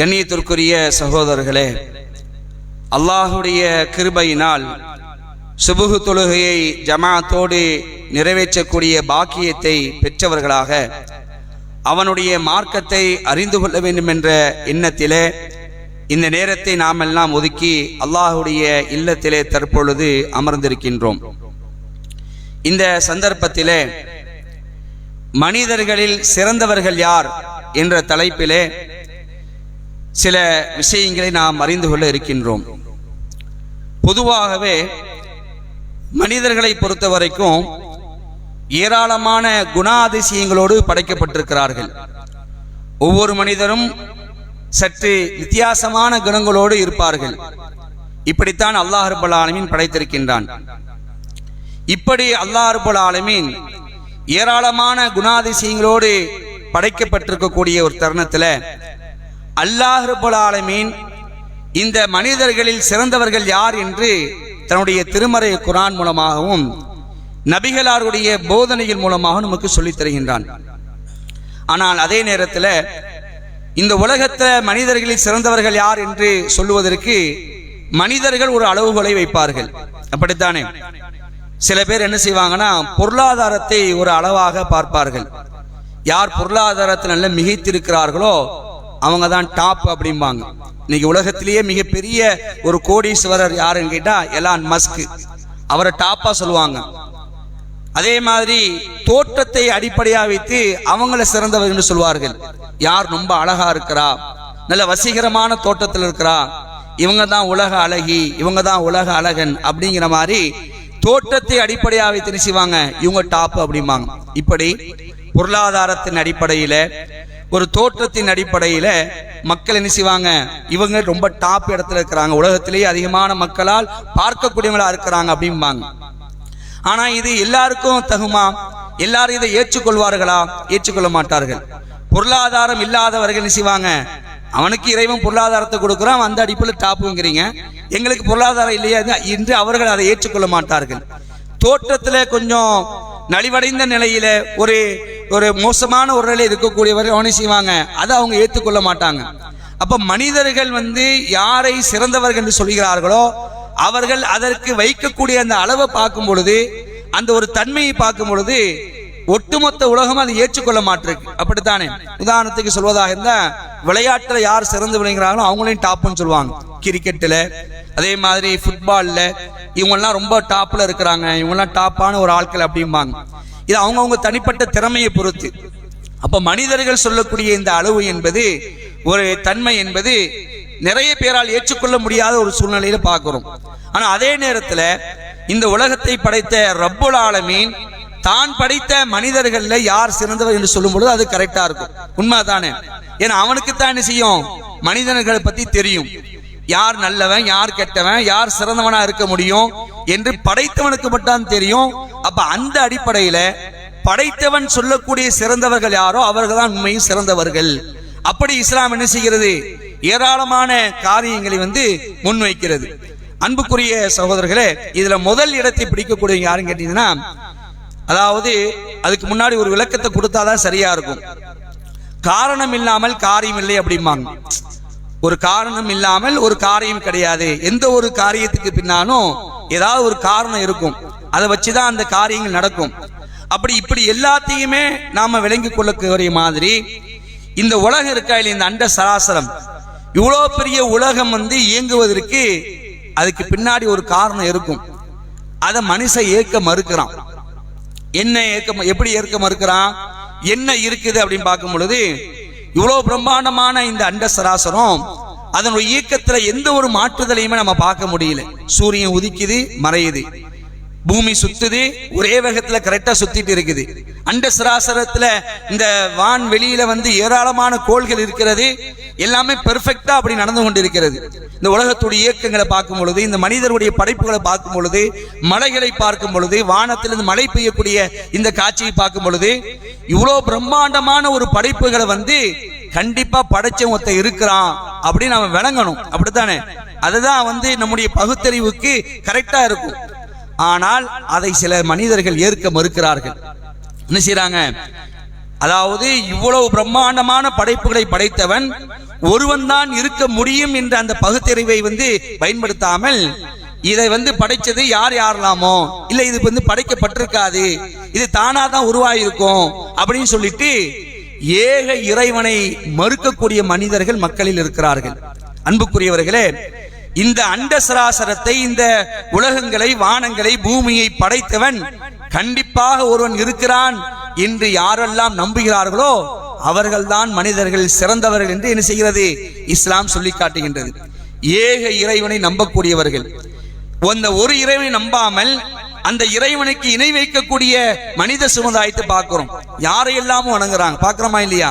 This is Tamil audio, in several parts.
கண்ணியத்திற்குரிய சகோதரர்களே அல்லாஹுடைய கிருபையினால் சுபுகு தொழுகையை ஜமாத்தோடு நிறைவேற்றக்கூடிய பாக்கியத்தை பெற்றவர்களாக அவனுடைய மார்க்கத்தை அறிந்து கொள்ள வேண்டும் என்ற எண்ணத்திலே இந்த நேரத்தை நாம் எல்லாம் ஒதுக்கி அல்லாஹுடைய இல்லத்திலே தற்பொழுது அமர்ந்திருக்கின்றோம். இந்த சந்தர்ப்பத்திலே மனிதர்களில் சிறந்தவர்கள் யார் என்ற தலைப்பிலே சில விஷயங்களை நாம் அறிந்து கொள்ள இருக்கின்றோம். பொதுவாகவே மனிதர்களை பொறுத்த வரைக்கும் ஏராளமான குணாதிசயங்களோடு படைக்கப்பட்டிருக்கிறார்கள். ஒவ்வொரு மனிதரும் சற்று வித்தியாசமான குணங்களோடு இருப்பார்கள். இப்படித்தான் அல்லாஹ் ரபுல் ஆலமீன் படைத்திருக்கின்றான். இப்படி அல்லாஹ் ரபுல் ஆலமீன் ஏராளமான குணாதிசயங்களோடு படைக்கப்பட்டிருக்கக்கூடிய ஒரு தருணத்தில் அல்லாஹ் ரபுல் இந்த மனிதர்களில் சிறந்தவர்கள் யார் என்று தன்னுடைய திருமறை குரான் மூலமாகவும் நபிகளாருடைய போதனையின் மூலமாக நமக்கு சொல்லித் தருகின்றான். ஆனால் அதே நேரத்தில் இந்த உலகத்தில் மனிதர்களில் சிறந்தவர்கள் யார் என்று சொல்லுவதற்கு மனிதர்கள் ஒரு அளவுகளை வைப்பார்கள். அப்படித்தானே? சில பேர் என்ன செய்வாங்கன்னா பொருளாதாரத்தை ஒரு அளவாக பார்ப்பார்கள். யார் பொருளாதாரத்தில் நல்ல மிகைத்திருக்கிறார்களோ அவங்க தான் டாப் அப்படிம்பாங்க. இன்னைக்கு உலகத்திலேயே மிகப்பெரிய ஒரு கோடீஸ்வரர் யாருன்னு கேட்டால் எலான் மஸ்க். அவரை டாப்பாக சொல்லுவாங்க. அதே மாதிரி தோற்றத்தை அடிப்படையாக வைத்து அவங்கள சிறந்தவர் என்று சொல்வார்கள். யார் ரொம்ப அழகா இருக்கிறா? நல்ல வசீகரமான தோட்டத்தில் இருக்கிறா? இவங்க தான் உலக அழகி இவங்க தான் உலக அழகன் அப்படிங்கிற மாதிரி தோற்றத்தை அடிப்படையாக வைத்து செய்வாங்க? இவங்க டாப் அப்படிம்பாங்க. இப்படி பொருளாதாரத்தின் அடிப்படையில் ஒரு தோற்றத்தின் அடிப்படையில் மக்கள் என்ன செய்வாங்க? இவங்க ரொம்ப டாப் இடத்துல இருக்கிறாங்க. உலகத்திலேயே அதிகமான மக்களால் பார்க்கக்கூடியவங்களா இருக்கிறாங்க அப்படிம்பாங்க. ஆனா இது எல்லாருக்கும் தகுமா? எல்லாரும் இதை ஏற்றுக்கொள்வார்களா? ஏற்றுக்கொள்ள மாட்டார்கள். பொருளாதாரம் இல்லாதவர்கள் என்ன செய்வாங்க? அவனுக்கு இறைவன் பொருளாதாரத்தை கொடுக்குறான் அந்த அடிப்பில் டாப்புங்கிறீங்க எங்களுக்கு பொருளாதாரம் இல்லையா? என்று அவர்கள் அதை ஏற்றுக்கொள்ள மாட்டார்கள். தோற்றத்தில் கொஞ்சம் நலிவடைந்த நிலையில ஒரு ஒரு மோசமான ஒரு நிலை இருக்கக்கூடியவர் அவனை செய்வாங்க. அதை அவங்க ஏற்றுக்கொள்ள மாட்டாங்க. அப்ப மனிதர்கள் வந்து யாரை சிறந்தவர்கள் என்று சொல்கிறார்களோ அவர்கள் அதற்கு வைக்கக்கூடிய அந்த அளவை பார்க்கும் பொழுது அந்த ஒரு தன்மையை பார்க்கும் பொழுது ஒட்டுமொத்த உலகம் அதை ஏற்றுக்கொள்ள மாட்டிருக்கு. அப்படித்தானே? உதாரணத்துக்கு சொல்வதாக இருந்தால் விளையாட்டில் யார் சிறந்து விளைகிறாங்களோ அவங்களையும் டாப்னு சொல்லுவாங்க. கிரிக்கெட்டில் அதே மாதிரி ஃபுட்பாலில் இவங்கெல்லாம் ரொம்ப டாப்பில் இருக்கிறாங்க. இவங்கெல்லாம் டாப்பான ஒரு ஆட்கள் அப்படிம்பாங்க. இது அவங்கவுங்க தனிப்பட்ட திறமையை பொறுத்து. அப்போ மனிதர்கள் சொல்லக்கூடிய இந்த அளவு என்பது ஒரு தன்மை என்பது நிறைய பேரால் ஏற்றுக்கொள்ள முடியாத ஒரு சூழ்நிலையில பார்க்கிறோம் ஆனா அதே நேரத்தில் இந்த உலகத்தை படைத்த ரப்புல் ஆலமீன் தான் படைத்த மனிதர்கள்ல யார் சிறந்தவர் என்று சொல்லும் பொழுது அது கரெக்டா இருக்கும். உண்மை தானே ஏன்னா அவனுக்கு தான் என்ன செய்யும்? மனிதர்களை பத்தி தெரியும். யார் நல்லவன் யார் கெட்டவன் யார் சிறந்தவனா இருக்க முடியும் என்று படைத்தவனுக்கு மட்டும் தெரியும். அப்ப அந்த அடிப்படையில படைத்தவன் சொல்லக்கூடிய சிறந்தவர்கள் யாரோ அவர்கள் தான் உண்மையில் சிறந்தவர்கள். அப்படி இஸ்லாம் என்ன செய்கிறது? ஏராளமான காரியங்களை வந்து முன்வைக்கிறது. அன்புக்குரிய சகோதரர்களே இதுல முதல் இடத்தை பிடிக்கக்கூடிய யாருன்னு கேட்டீங்கன்னா அதாவது அதுக்கு முன்னாடி ஒரு விளக்கத்தை கொடுத்தாதான் சரியா இருக்கும். காரணம் இல்லாமல் காரியம் இல்லை அப்படிம்பாங்க. ஒரு காரணம் இல்லாமல் ஒரு காரியம் கிடையாது. எந்த ஒரு காரியத்துக்கு பின்னாலும் ஏதாவது ஒரு காரணம் இருக்கும். அதை வச்சுதான் அந்த காரியங்கள் நடக்கும். அப்படி இப்படி எல்லாத்தையுமே நாம விளங்கி கொள்ளக்கூடிய மாதிரி இந்த உலகம் இருக்கா இல்லை இந்த அண்ட சராசரம். இவ்வளோ பெரிய உலகம் வந்து இயங்குவதற்கு அதுக்கு பின்னாடி ஒரு காரணம் இருக்கும். அதை மனுஷன் ஏற்க மறுக்கிறான். என்ன ஏற்க எப்படி ஏற்க மறுக்கிறான்? என்ன இருக்குது அப்படின்னு பார்க்கும் பொழுது இவ்வளவு பிரம்மாண்டமான இந்த அண்ட சராசரம் அதனுடைய இயக்கத்துல எந்த ஒரு மாற்றுதலையுமே நம்ம பார்க்க முடியல. சூரியன் உதிக்குது மறையுது. பூமி சுத்துது ஒரே வேகத்துல கரெக்டா சுத்திட்டு இருக்குது. அண்ட சராசரத்துல இந்த வான் வெளியில வந்து ஏராளமான கோள்கள் இருக்கிறது. எல்லாமே பெர்ஃபெக்டா அப்படி நடந்து கொண்டிருக்கிறது. இந்த உலகத்துடைய இயக்கங்களை பார்க்கும் பொழுது இந்த மனிதருடைய படைப்புகளை பார்க்கும் பொழுது மலைகளை பார்க்கும் பொழுது வானத்திலிருந்து மழை பெய்யக்கூடிய இந்த காட்சியை பார்க்கும் பொழுது இவ்வளோ பிரம்மாண்டமான ஒரு படைப்புகளை வந்து கண்டிப்பா படைச்சவன் ஒருத்தன் இருக்கிறான் அப்படின்னு நம்ம விளங்கணும். அப்படித்தானே? அதுதான் வந்து நம்முடைய பகுத்தறிவுக்கு கரெக்டா இருக்கும். ஆனால் அதை சில மனிதர்கள் ஏற்க மறுக்கிறார்கள். என்ன செய்யறாங்க அதாவது இவ்வளவு பிரம்மாண்டமான படைப்புகளை படைத்தவன் ஒருவன் தான் இருக்க முடியும் என்ற அந்த பகுத்தறிவை வந்து பயன்படுத்தாமல் இதை வந்து படைச்சது யார் யாரெல்லாமோ? இல்லை இது வந்து படைக்கப்பட்டிருக்காது. இது தானா தான் உருவாயிருக்கும் அப்படின்னு சொல்லிட்டு ஏக இறைவனை மறுக்கக்கூடிய மனிதர்கள் மக்களில் இருக்கிறார்கள். அன்புக்குரியவர்களே இந்த அண்ட சராசரத்தை இந்த உலகங்களை வானங்களை பூமியை படைத்தவன் கண்டிப்பாக ஒருவன் இருக்கிறான் என்று யாரெல்லாம் நம்புகிறார்களோ அவர்கள்தான் மனிதர்கள் சிறந்தவர்கள் என்று என்ன செய்கிறது? இஸ்லாம் சொல்லி காட்டுகின்றது. ஏக இறைவனை நம்பக்கூடியவர்கள். அந்த ஒரு இறைவனை நம்பாமல் அந்த இறைவனுக்கு இணை வைக்கக்கூடிய மனித சமுதாயத்தை பார்க்கிறோம். யாரையெல்லாமும் வணங்குறாங்க? பார்க்கிறோமா இல்லையா?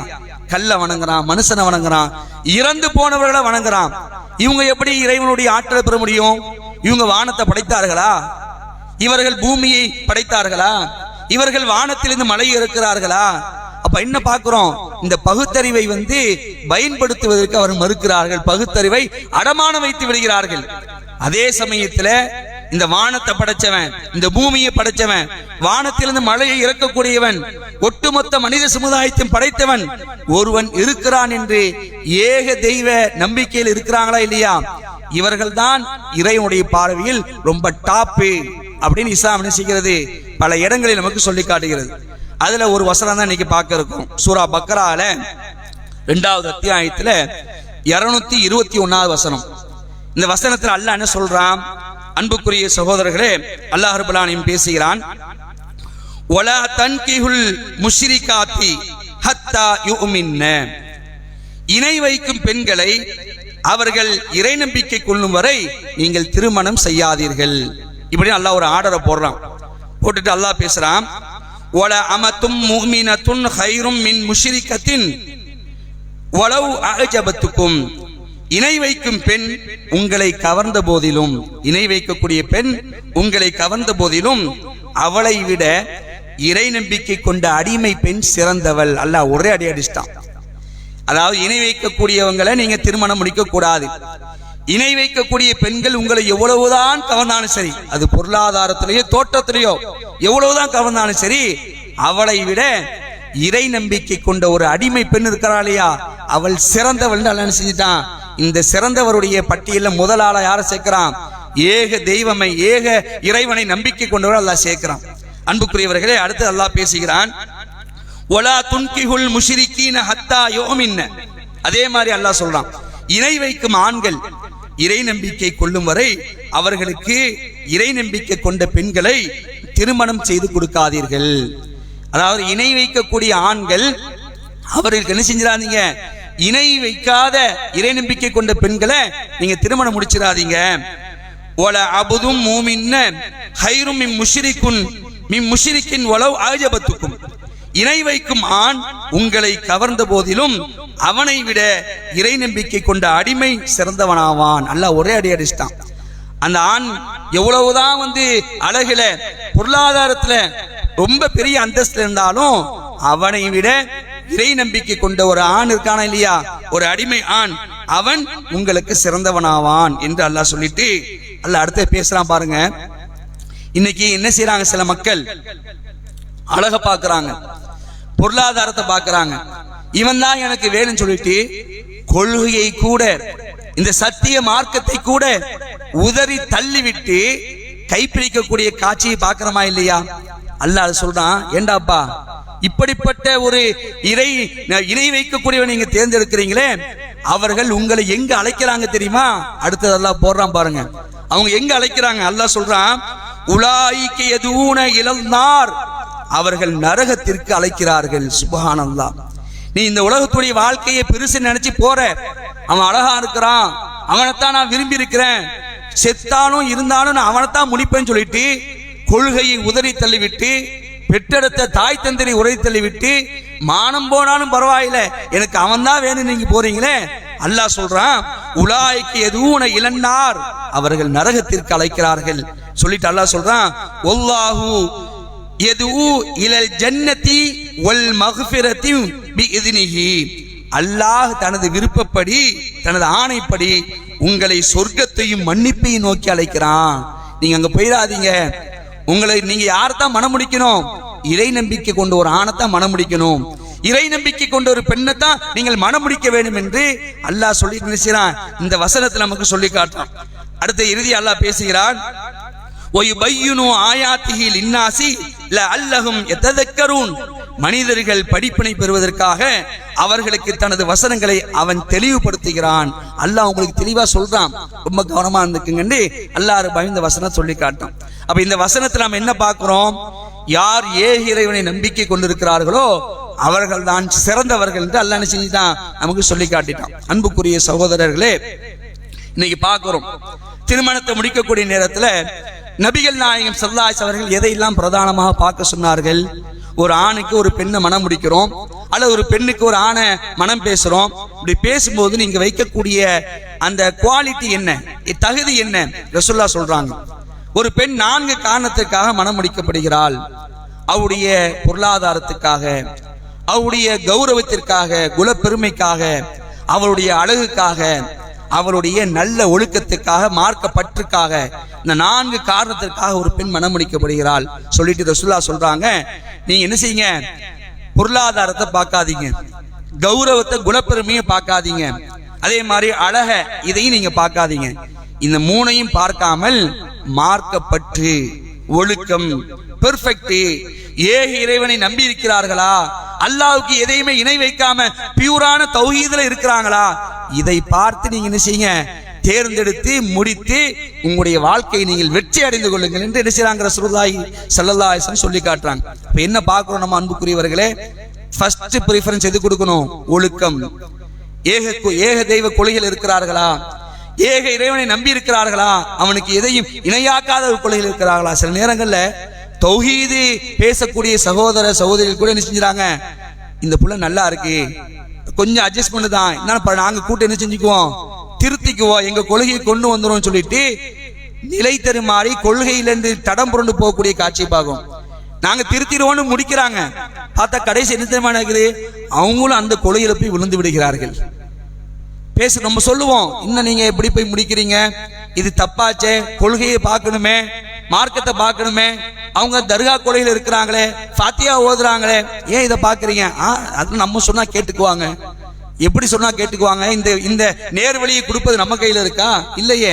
கல்ல வணங்குறான் மனுஷனை வணங்குறான் இறந்து போனவர்களை வணங்குறான். இவங்க எப்படி இறைவனுடைய ஆற்றலை பெற முடியும்? இவங்க வானத்தை படைத்தார்களா? இவர்கள் பூமியை படைத்தார்களா? இவர்கள் வானத்திலிருந்து மலை இருக்கிறார்களா அப்ப என்ன பார்க்கிறோம்? இந்த பகுத்தறிவை வந்து பயன்படுத்துவதற்கு அவர் மறுக்கிறார்கள். பகுத்தறிவை அடமான வைத்து விடுகிறார்கள். அதே சமயத்துல இந்த வானத்தை படைச்சவன் இந்த பூமியை படைச்சவன் வானத்திலிருந்து மழையை இறக்கக்கூடியவன் ஒட்டுமொத்த மனித சமுதாயத்தையும் படைத்தவன் ஒருவன் இருக்கிறான் என்று ஏக தெய்வ நம்பிக்கையில் இருக்கிறாங்களா இல்லையா? இவர்கள் தான் இறைவனுடைய பார்வையில் ரொம்ப டாப்பு அப்படின்னு இஸ்லாம் என்ன செய்கிறது? பல இடங்களில் நமக்கு சொல்லி காட்டுகிறது. அதுல ஒரு வசனம் தான் இன்னைக்கு பார்க்க இருக்கும். சூரா பக்ரால ரெண்டாவது அத்தியாயத்துல இருநூத்தி இருபத்தி ஒன்னாவது வசனம். இந்த வசனத்துல அல்ல என்ன சொல்றான்? அன்புக்குரிய சகோதரர்களே அல்லாஹ் பேசுகிறான். ஒலா தன்கிஹுல் முஷ்ரிகாத்தி ஹத்தா யுமின்ன. இணை வைக்கும் பெண்களை அவர்கள் இறை நம்பிக்கை கொள்ளும் வரை நீங்கள் திருமணம் செய்யாதீர்கள். இப்படி அல்லாஹ் ஒரு ஆர்டரை போடுறான். போட்டுட்டு அல்லாஹ் பேசுறான். ஒல அமத்தும் முஹ்மினத்துன் ஹைரும் மின் முஷ்ரிகத்தின் ஒலவு அகஜபத்துக்கும் இணை வைக்கும் பெண் உங்களை கவர்ந்த போதிலும் இணை வைக்கக்கூடிய பெண் உங்களை கவர்ந்த போதிலும் அவளை விட இறை நம்பிக்கை கொண்ட அடிமை பெண் சிறந்தவள். அல்லாஹ் ஒரே அடி அடிச்சிட்டான். அதாவது இணை வைக்கக்கூடியவங்களை நீங்க திருமணம் முடிக்க கூடாது இணை வைக்கக்கூடிய பெண்கள் உங்களை எவ்வளவுதான் கவர்ந்தாலும் சரி அது பொருளாதாரத்திலேயோ தோட்டத்திலேயோ எவ்வளவுதான் கவர்ந்தாலும் சரி அவளை விட இறை நம்பிக்கை கொண்ட ஒரு அடிமை பெண் இருக்கிறாள் இல்லையா? அவள் சிறந்தவள் அல்ல செஞ்சுட்டான்? இந்த சிறந்தவருடைய பட்டியலில் முதலாள யாரை சேர்க்கிறான்? ஏக தெய்வமை ஏக இறைவனை நம்பிக்கை கொண்டவர் அல்லாஹ் சேர்க்கிறான். அன்புக்குரியவர்களே அடுத்து அல்லாஹ் பேசுகிறான். ஒலா துன்கிஹுல் முஷிரிக்கீன ஹத்தா யோமின்ன. அதே மாதிரி அல்லாஹ் சொல்றான். இணை வைக்கும் ஆண்கள் இறை நம்பிக்கை கொள்ளும் வரை அவர்களுக்கு இறை நம்பிக்கை கொண்ட பெண்களை திருமணம் செய்து கொடுக்காதீர்கள். அதாவது இணை வைக்கக்கூடிய ஆண்கள் அவர்களுக்கு என்ன செஞ்சிடாதீங்க? இணை வைக்காத இறை நம்பிக்கை கொண்ட பெண்களை நீங்க திருமணம் முடிச்சிடாதீங்க. ஒல அபுதும் மூமின்ன ஹைரும் மிம் முஷிரிக்குன் மிம் முஷிரிக்கின் ஒலவ் ஆஜபத்துக்கும். இணை வைக்கும் ஆண் உங்களை கவர்ந்த போதிலும் அவனை விட இறை நம்பிக்கை கொண்ட அடிமை சிறந்தவனாவான். அல்ல ஒரே அடி அடிச்சிட்டான். அந்த ஆண் எவ்வளவுதான் வந்து அழகுல பொருளாதாரத்துல ரொம்ப பெரிய அந்தஸ்துல இருந்தாலும் அவனை விட இறை நம்பிக்கை கொண்ட ஒரு ஆண் இருக்கானா இல்லையா? ஒரு அடிமை ஆண். அவன் உங்களுக்கு சிறந்தவனாவான் என்று அல்லாஹ் சொல்லிட்டு அல்ல அடுத்து பேசுறான் பாருங்க. இன்னைக்கு என்ன செய்யறாங்க சில மக்கள்? அழக பாக்குறாங்க பொருளாதாரத்தை பாக்குறாங்க இவன் தான் எனக்கு வேணும்னு சொல்லிட்டு கொள்கையை கூட இந்த சத்திய மார்க்கத்தை கூட உதறி தள்ளிவிட்டு கைப்பிடிக்கக்கூடிய காட்சியை பாக்குறமா இல்லையா? அல்ல அது சொல்றான் ஏண்டாப்பா இப்படிப்பட்ட ஒரு இறை இணை வைக்கக்கூடியவன் நீங்க தேர்ந்தெடுக்கிறீங்களே அவர்கள் உங்களை எங்க அழைக்கிறாங்க தெரியுமா? அடுத்ததெல்லாம் போடுறான் பாருங்க. அவங்க எங்க அழைக்கிறாங்க? அல்லாஹ் சொல்றான் உலாய்க்கு எதுவுன இழந்தார் அவர்கள் நரகத்திற்கு அழைக்கிறார்கள். சுபஹானந்தா நீ இந்த உலகத்துடைய வாழ்க்கையை பெருசு நினைச்சு போற. அவன் அழகா இருக்கிறான். அவனைத்தான் நான் விரும்பி இருக்கிறேன் செத்தாலும் இருந்தாலும் நான் அவனைத்தான் முடிப்பேன்னு சொல்லிட்டு கொள்கையை உதறி தள்ளிவிட்டு பெற்றெடுத்த தாய் தந்திரி உரை தள்ளிவிட்டு மானம் போனாலும் பரவாயில்ல. எனக்கு அவன் தான் வேணும். நீங்க போறீங்களே? அல்லாஹ் சொல்றான் உலாய்க்கு எதுவும் இளன்னார். அவர்கள் நரகத்திற்கு அழைக்கிறார்கள். சொல்லிட்டு அல்லாஹ் சொல்றான் ஒல்லாஹு எதுவு இலல் ஜன்னதி வல் பி பிஇذنஹி அல்லாஹ் தனது விருப்பப்படி தனது ஆணைப்படி உங்களை சொர்க்கத்தையும் மன்னிப்பையும் நோக்கி அழைக்கிறான். நீங்க அங்க போயிடாதீங்க. உங்களை நீங்க யார்தான் மனம் முடிக்கணும் இறை நம்பிக்கை கொண்ட ஒரு ஆணைத்தான் மனம் முடிக்கணும் இறை நம்பிக்கை கொண்ட ஒரு பெண்ணைத்தான் நீங்கள் மனம் முடிக்க வேண்டும் என்று அல்லாஹ் சொல்லி நினைச்சான் இந்த வசனத்தை நமக்கு சொல்லி காட்டான் அடுத்த இறுதி அல்லாஹ் பேசுகிறான். ஒயுபையுனு இன்னாசி லின்னாசி அல்லஹும் எத்ததக்கரூன் மனிதர்கள் படிப்பினை பெறுவதற்காக அவர்களுக்கு தனது வசனங்களை அவன் தெளிவுபடுத்துகிறான். அல்லாஹ் உங்களுக்கு தெளிவா சொல்றான். ரொம்ப கவனமா இருந்துக்குங்கன்னு அல்லாரு பயந்த வசனம் சொல்லி காட்டான் அப்ப இந்த வசனத்தை நம்ம என்ன பார்க்கிறோம்? யார் ஏக இறைவனை நம்பிக்கை கொண்டிருக்கிறார்களோ அவர்கள் தான் சிறந்தவர்கள் என்று அல்லா செஞ்சுதான் நமக்கு சொல்லி காட்டிட்டான். அன்புக்குரிய சகோதரர்களே இன்னைக்கு பார்க்கிறோம். திருமணத்தை முடிக்கக்கூடிய நேரத்துல நபிகள் நாயகம் சல்லாஸ் அவர்கள் எதையெல்லாம் பிரதானமாக பார்க்க சொன்னார்கள்? ஒரு ஆணுக்கு ஒரு பெண்ணை மனம் முடிக்கிறோம் அல்லது ஒரு பெண்ணுக்கு ஒரு ஆணை மனம் பேசுறோம் இப்படி பேசும்போது நீங்க வைக்கக்கூடிய அந்த குவாலிட்டி என்ன? தகுதி என்ன? ரசுல்லா சொல்றாங்க. ஒரு பெண் நான்கு காரணத்திற்காக மனம் முடிக்கப்படுகிறாள். அவருடைய பொருளாதாரத்துக்காக அவருடைய கௌரவத்திற்காக குலப்பெருமைக்காக அவருடைய அழகுக்காக அவருடைய நல்ல ஒழுக்கத்துக்காக மார்க்க பற்றுக்காக இந்த நான்கு காரணத்திற்காக ஒரு பெண் மனமுடிக்கப்படுகிறாள் சொல்லிட்டு ரசுல்லா சொல்றாங்க நீங்க என்ன செய்யுங்க? பொருளாதாரத்தை பார்க்காதீங்க. கௌரவத்தை குணப்பெருமையை பார்க்காதீங்க. அதே மாதிரி அழக இதையும் நீங்க பார்க்காதீங்க. இந்த மூணையும் பார்க்காமல் மார்க்கப்பற்று ஒழுக்கம் பெர்ஃபெக்ட் ஏக இறைவனை நம்பி இருக்கிறார்களா அல்லாவுக்கு எதையுமே இணை வைக்காம பியூரான தௌஹீதுல இருக்கிறாங்களா? இதை பார்த்து நீங்க என்ன செய்யுங்க? தேர்ந்தெடுத்து முடித்து உங்களுடைய வாழ்க்கையை நீங்கள் வெற்றி அடைந்து கொள்ளுங்கள் என்று என்ன செய்யறாங்க ரசூலுல்லாஹி ஸல்லல்லாஹு அலைஹி சொல்லி காட்டுறாங்க. இப்ப என்ன பார்க்கிறோம் நம்ம அன்புக்குரியவர்களே? ஃபர்ஸ்ட் ப்ரிஃபரன்ஸ் எது கொடுக்கணும்? ஒழுக்கம். ஏக கு- ஏக தெய்வ கொள்கையில் இருக்கிறார்களா? ஏக இறைவனை நம்பி இருக்கிறார்களா? அவனுக்கு எதையும் இணையாக்காத கொலைகள் கொள்கையில் இருக்கிறார்களா? சில நேரங்களில் தௌஹீது பேசக்கூடிய சகோதர சகோதரிகள் கூட என்ன செஞ்சுறாங்க? இந்த புள்ள நல்லா இருக்கு. கொஞ்சம் அட்ஜஸ்ட் பண்ணுதான். என்ன நாங்க கூட்டம் என்ன செஞ்சுக்குவோம்? திருத்திக்குவோம். எங்க கொள்கையை கொண்டு வந்துடும் சொல்லிட்டு நிலை தருமாறி கொள்கையிலிருந்து தடம் புரண்டு போகக்கூடிய காட்சி பார்க்கும் நாங்க திருத்திடுவோம்னு முடிக்கிறாங்க. பார்த்தா கடைசி என்ன தெரியுமா நடக்குது? அவங்களும் அந்த கொலையில போய் விழுந்து விடுகிறார்கள். பேச நம்ம சொல்லுவோம். இன்னும் நீங்க எப்படி போய் முடிக்கிறீங்க? இது தப்பாச்சே. கொள்கையை பார்க்கணுமே. மார்க்கத்தை பார்க்கணுமே. அவங்க தர்கா கொலையில் இருக்கிறாங்களே ஃபாத்தியா ஓதுறாங்களே. ஏன் இதை பார்க்குறீங்க? ஆ அது நம்ம சொன்னால் கேட்டுக்குவாங்க. எப்படி சொன்னா கேட்டுக்குவாங்க? இந்த இந்த நேர்வழியை கொடுப்பது நம்ம கையில இருக்கா? இல்லையே.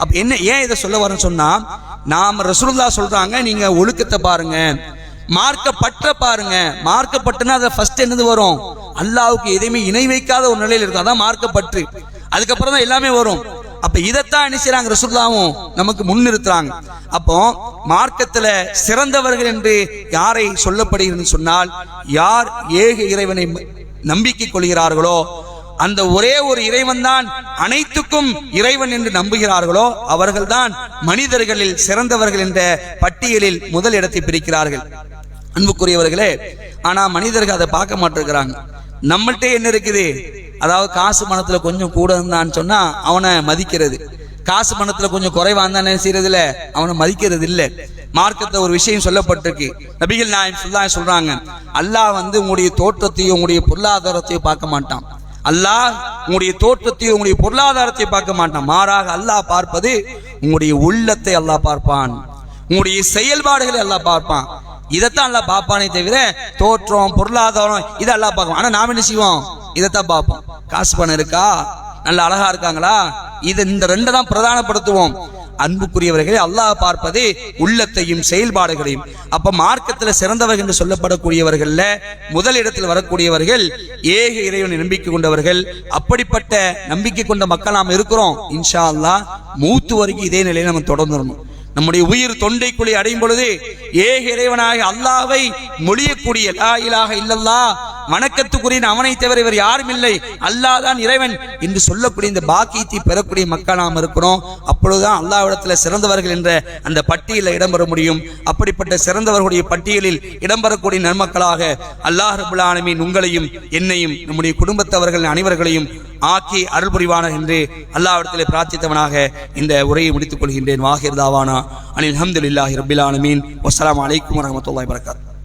அப்ப என்ன ஏன் இதை சொல்ல வரேன்னு சொன்னா நாம் ரசூல்லா சொல்றாங்க நீங்க ஒழுக்கத்தை பாருங்க. மார்க்கப்பற்ற பாருங்க. மார்க்கப்பட்டுனா அதை ஃபர்ஸ்ட் என்னது வரும்? அல்லாவுக்கு எதையுமே இணை வைக்காத ஒரு நிலையில் இருக்கும். அதான் மார்க்கப்பற்று. அதுக்கப்புறம் தான் எல்லாமே வரும். அப்ப இதைத்தான் என்ன செய்றாங்க ரசூல்லாவும் நமக்கு முன்னிறுத்துறாங்க. அப்போ மார்க்கத்துல சிறந்தவர்கள் என்று யாரை சொல்லப்படுகிறது சொன்னால் யார் ஏக இறைவனை நம்பிக்கை கொள்கிறார்களோ அந்த ஒரே ஒரு இறைவன் தான் அனைத்துக்கும் இறைவன் என்று நம்புகிறார்களோ அவர்கள்தான் மனிதர்களில் சிறந்தவர்கள் என்ற பட்டியலில் முதல் இடத்தை பிரிக்கிறார்கள். அன்புக்குரியவர்களே ஆனா மனிதர்கள் அதை பார்க்க மாட்டிருக்கிறாங்க. நம்மள்ட்ட என்ன இருக்குது? அதாவது காசு பணத்தில் கொஞ்சம் கூட இருந்தான்னு சொன்னால் அவனை மதிக்கிறது. காசு பணத்தில் கொஞ்சம் குறைவா இருந்தா என்ன செய்யறது அவனை மதிக்கிறது இல்லை மார்க்கத்துல ஒரு விஷயம் சொல்லப்பட்டிருக்கு. நபிகள் நாயம் சொல்லா சொல்றாங்க அல்லாஹ் வந்து உங்களுடைய தோற்றத்தையும் உங்களுடைய பொருளாதாரத்தையும் பார்க்க மாட்டான். அல்லாஹ் உங்களுடைய தோற்றத்தையும் உங்களுடைய பொருளாதாரத்தையும் பார்க்க மாட்டான். மாறாக அல்லாஹ் பார்ப்பது உங்களுடைய உள்ளத்தை அல்லாஹ் பார்ப்பான். உங்களுடைய செயல்பாடுகளை எல்லாம் பார்ப்பான். இதைத்தான் எல்லாம் பார்ப்பானே தவிர தோற்றம் பொருளாதாரம் இதெல்லாம் அல்லாஹ் பார்க்கும் நாம் என்ன செய்வோம்? இதைத்தான் பார்ப்போம். காசு பணம் இருக்கா? நல்ல அழகா இருக்காங்களா? இது இந்த ரெண்டை தான் பிரதானப்படுத்துவோம். அன்புக்குரியவர்களை அல்லாஹ் பார்ப்பது உள்ளத்தையும் செயல்பாடுகளையும். அப்ப மார்க்கத்துல சிறந்தவர்கள் என்று சொல்லப்படக்கூடியவர்கள்ல முதல் இடத்தில் வரக்கூடியவர்கள் ஏக இறைவன் நம்பிக்கை கொண்டவர்கள். அப்படிப்பட்ட நம்பிக்கை கொண்ட மக்கள் நாம் இருக்கிறோம். இன்ஷா அல்லாஹ் மூத்து வரைக்கும் இதே நிலையை நம்ம தொடர்ந்துடணும். நம்முடைய உயிர் தொண்டைக்குழி அடையும் பொழுது ஏக இறைவனாக அல்லாவை மொழியக்கூடிய லா இலாஹ இல்லல்லா வணக்கத்துக்குரிய அவனை தவிர இவர் யாரும் இல்லை. அல்லாஹ் தான் இறைவன் என்று சொல்லக்கூடிய இந்த பாக்கியத்தை பெறக்கூடிய மக்கள் நாம் இருக்கிறோம். அப்பொழுதுதான் அல்லாவிடத்தில் சிறந்தவர்கள் என்ற அந்த பட்டியலில் இடம்பெற முடியும். அப்படிப்பட்ட சிறந்தவர்களுடைய பட்டியலில் இடம்பெறக்கூடிய நன்மக்களாக அல்லாஹ் ரபுல்லானமின் உங்களையும் என்னையும் நம்முடைய குடும்பத்தவர்கள் அனைவர்களையும் ஆக்கி அருள் புரிவான என்று அல்லாவிடத்திலே பிரார்த்தித்தவனாக இந்த உரையை முடித்துக் கொள்கின்றேன். வாஹிர் தாவானா. அனில் அஹமதுல்லாஹி ரபில் மீன் வஸ்ஸலாமு அலைக்கும் வரஹ்மத்துல்லாஹி வரகாத்